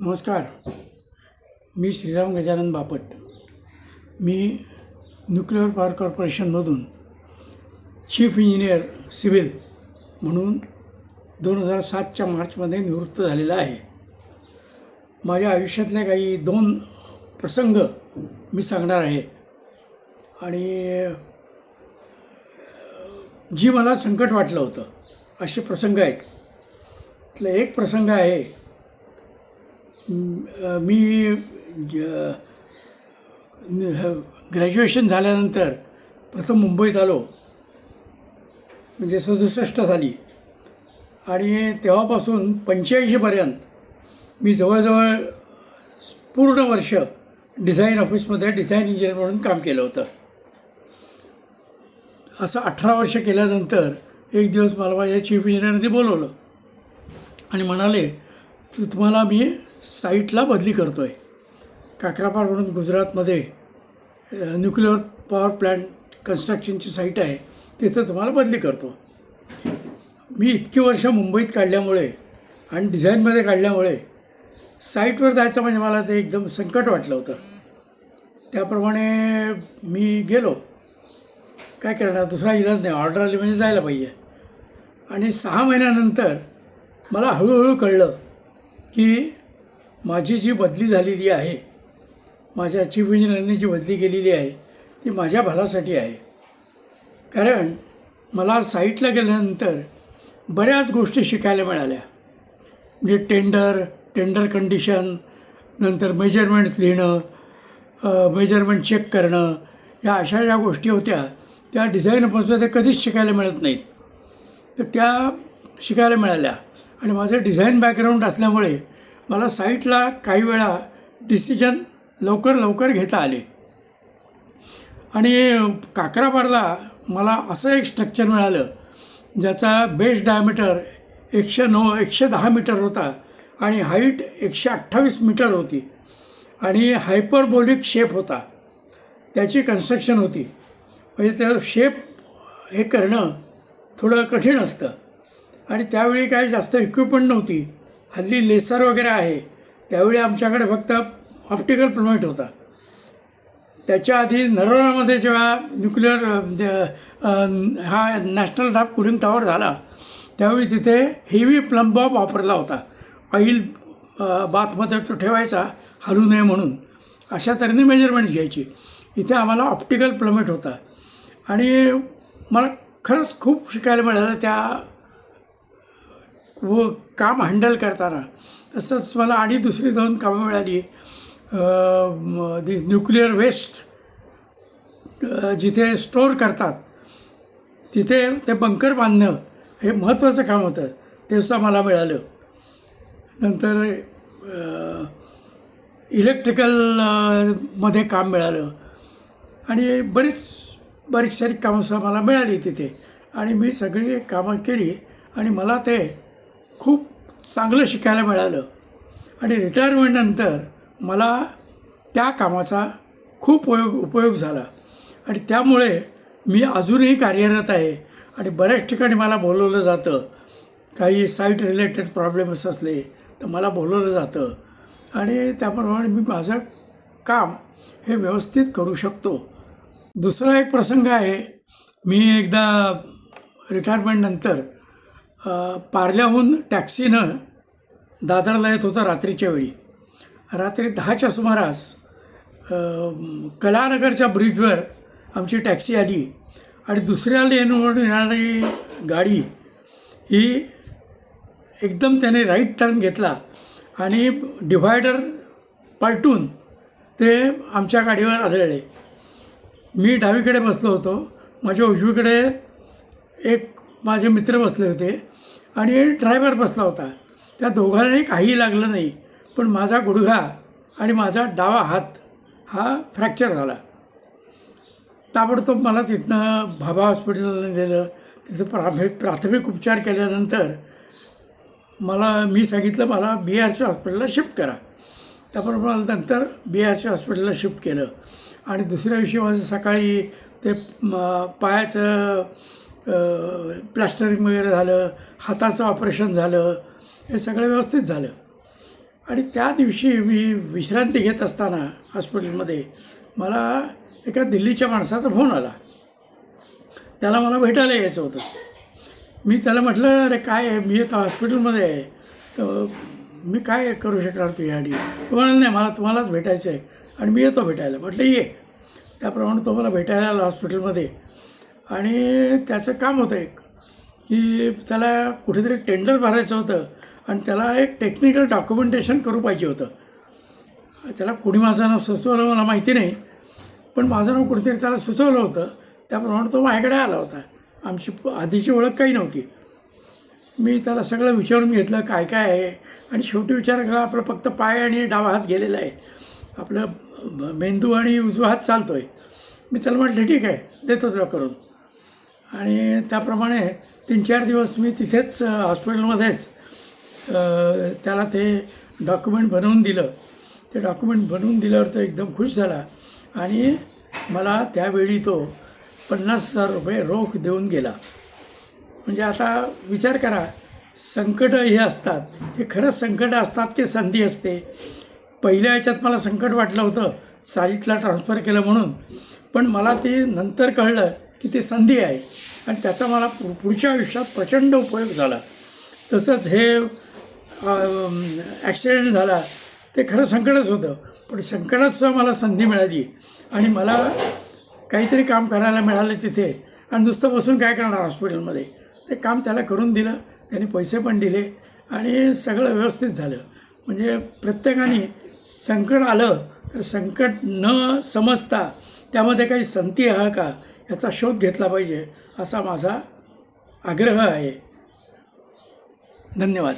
नमस्कार. मी श्रीराम गजानन बापट. मी न्यूक्लिअर पॉवर कॉर्पोरेशनमधून चीफ इंजिनियर सिव्हिल म्हणून दोन हजार सातच्या मार्चमध्ये निवृत्त झालेला आहे. माझ्या आयुष्यातले काही दोन प्रसंग मी सांगणार आहे. आणि जी मला संकट वाटलं होतं असे प्रसंग आहेत. त्यातला एक प्रसंग आहे मी ग्रॅज्युएशन झाल्यानंतर प्रथम मुंबईत आलो. म्हणजे सदुसष्ट झाली आणि तेव्हापासून पंच्याऐंशीपर्यंत मी जवळजवळ पूर्ण वर्ष डिझाईन ऑफिसमध्ये डिझाईन इंजिनियर म्हणून काम केलं होतं. असं अठरा वर्ष केल्यानंतर एक दिवस मला माझ्या चीफ इंजिनियरने बोलवलं आणि म्हणाले तुम्हाला मी साईटला बदली करतो आहे काकरापार म्हणून गुजरातमध्ये न्यूक्लिअर पॉवर प्लॅन्ट कन्स्ट्रक्शनची साईट आहे. तिथं तुम्हाला बदली करतो. मी इतकी वर्ष मुंबईत काढल्यामुळे आणि डिझाईनमध्ये काढल्यामुळे साईटवर जायचं म्हणजे मला ते एकदम संकट वाटलं होतं. त्याप्रमाणे मी गेलो. काय करणार? दुसरा इलाज नाही. ऑर्डर आली म्हणजे जायला पाहिजे. आणि सहा महिन्यानंतर मला हळूहळू कळलं की माझी जी बदली झालेली आहे माझ्या चीफ इंजिनियरने जी बदली केलेली आहे ती माझ्या भलासाठी आहे. कारण मला साईटला गेल्यानंतर बऱ्याच गोष्टी शिकायला मिळाल्या. म्हणजे टेंडर टेंडर कंडिशन नंतर मेजरमेंट्स लिहिणं मेजरमेंट चेक करणं या अशा ज्या गोष्टी होत्या त्या डिझाईन त्या कधीच शिकायला मिळत नाहीत. तर त्या शिकायला मिळाल्या. आणि माझं डिझाईन बॅकग्राऊंड असल्यामुळे मला साईटला काही वेळा डिसिजन लवकर लवकर घेता आले. आणि काकराबारला मला असं एक स्ट्रक्चर मिळालं ज्याचा बेस डायमीटर एकशे नऊ एकशे दहा मीटर होता आणि हाईट एकशे अठ्ठावीस मीटर होती आणि हायपरबोलिक शेप होता. त्याची कन्स्ट्रक्शन होती. म्हणजे त्या शेप हे करणं थोडं कठीण असतं. आणि त्यावेळी काय जास्त इक्विपमेंट नव्हती. हल्ली लेसर वगैरे आहे त्यावेळी आमच्याकडे फक्त ऑप्टिकल प्लमेट होता. त्याच्या आधी नरोरामध्ये जेव्हा न्यूक्लिअर म्हणजे, हा नॅशनल ड्राफ्ट कुलिंग टॉवर झाला त्यावेळी तिथे हेवी प्लम बॉब वापरला होता. ऑइल बाथमध्ये तो ठेवायचा हलू नये म्हणून. अशा तऱ्हेने मेजरमेंट्स घ्यायची. इथे आम्हाला ऑप्टिकल प्लमेट होता. आणि मला खरंच खूप शिकायला मिळालं त्या व काम हँडल करताना तसंच मला आणि दुसरी दोन कामं मिळाली. न्यूक्लिअर वेस्ट जिथे स्टोअर करतात तिथे ते बंकर बांधणं हे महत्त्वाचं काम होतं. तेसुद्धा मला मिळालं. नंतर इलेक्ट्रिकलमध्ये काम मिळालं. आणि बरीच बारीक सारीक कामं सुद्धा मला मिळाली तिथे. आणि मी सगळी कामं केली. आणि मला ते खूप चांगलं शिकायला मिळालं. आणि रिटायरमेंटनंतर मला त्या कामाचा खूप उपयोग उपयोग झाला. आणि त्यामुळे मी अजूनही कार्यरत आहे. आणि बऱ्याच ठिकाणी मला बोलवलं जातं. काही साईट रिलेटेड प्रॉब्लेम्स असले तर मला बोलवलं जातं. आणि त्याप्रमाणे मी माझं काम हे व्यवस्थित करू शकतो. दुसरा एक प्रसंग आहे. मी एकदा रिटायरमेंटनंतर पार्ल्याहून टॅक्सीनं दादरला येत होतं रात्रीच्या वेळी. रात्री दहाच्या सुमारास कलानगरच्या ब्रिजवर आमची टॅक्सी आली आणि दुसऱ्या लेनवरून येणारी गाडी ही एकदम त्याने राईट टर्न घेतला आणि डिव्हायडर पलटून ते आमच्या गाडीवर आदळले. मी डावीकडे बसलो होतो. माझ्या उजवीकडे एक माझे मित्र बसले होते. आणि ड्रायव्हर बसला होता. त्या दोघांनाही काही लागलं नाही पण माझा गुडघा आणि माझा डावा हात हा फ्रॅक्चर झाला. ताबडतोब मला तिथनं भाभा हॉस्पिटलला नेलं. तिथं प्राथमिक प्राथमिक उपचार केल्यानंतर मला मी सांगितलं मला बी आर सी हॉस्पिटलला शिफ्ट करा. त्याबरोबर मला नंतर बी आर सी हॉस्पिटलला शिफ्ट केलं. आणि दुसऱ्या दिवशी माझं सकाळी ते पायाचं प्लॅस्टरिंग वगैरे झालं हाताचं ऑपरेशन झालं हे सगळं व्यवस्थित झालं. आणि त्या दिवशी मी विश्रांती घेत असताना हॉस्पिटलमध्ये मला एका दिल्लीच्या माणसाचा फोन आला. त्याला मला भेटायला यायचं होतं. मी त्याला म्हटलं अरे काय आहे? मी आता हॉस्पिटलमध्ये आहे. तर मी काय करू शकणार तुझ्यासाठी तो म्हणाला नाही मला तुम्हालाच भेटायचं आहे आणि मी येतो भेटायला. म्हटलं ये. त्याप्रमाणे तो मला भेटायला आला हॉस्पिटलमध्ये. आणि त्याचं काम होतं एक की त्याला कुठेतरी टेंडर भरायचं होतं आणि त्याला एक टेक्निकल डॉक्युमेंटेशन करू पाहिजे होतं. त्याला कुणी माझं नाव सुचवलं मला माहिती नाही पण माझं नाव कुठेतरी त्याला सुचवलं होतं. त्याप्रमाणे तो माझ्याकडे आला होता. आमची आधीची ओळख काही नव्हती. मी त्याला सगळं विचारून घेतलं काय काय आहे? आणि शेवटी विचार केला आपलं फक्त पाय आणि डावा हात गेलेला आहे. आपलं मेंदू आणि उजवा हात चालतो आहे मी त्याला म्हटलं ठीक आहे देतो तुला करून. आणि त्याप्रमाणे तीन चार दिवस मी तिथेच हॉस्पिटलमध्येच त्याला ते डॉक्युमेंट बनवून दिलं. ते डॉक्युमेंट बनवून दिल्यावर तो एकदम खुश झाला आणि मला त्यावेळी तो पन्नास हजार रुपये रोख देऊन गेला. म्हणजे आता विचार करा संकटं हे असतात. हे खरंच संकटं असतात की संधी असते? पहिल्या ह्याच्यात मला संकट वाटलं होतं साईटला ट्रान्सफर केलं म्हणून. पण मला ते नंतर कळलं की ते संधी आहे. आणि त्याचा मला पु- पुढच्या आयुष्यात प्रचंड उपयोग झाला. तसंच हे ॲक्सिडेंट झाला ते खरं संकटच होतं. पण संकटात सुद्धा मला संधी मिळाली. आणि मला काहीतरी काम करायला मिळालं तिथे. आणि नुसतं बसून काय करणार हॉस्पिटलमध्ये ते काम त्याला करून दिलं. त्याने पैसे पण दिले. आणि सगळं व्यवस्थित झालं. म्हणजे प्रत्येकाने संकट आलं तर संकट न समजता त्यामध्ये काही संधी आहे का? याचा शोध घेतला पाहिजे असा माझा आग्रह आहे. धन्यवाद.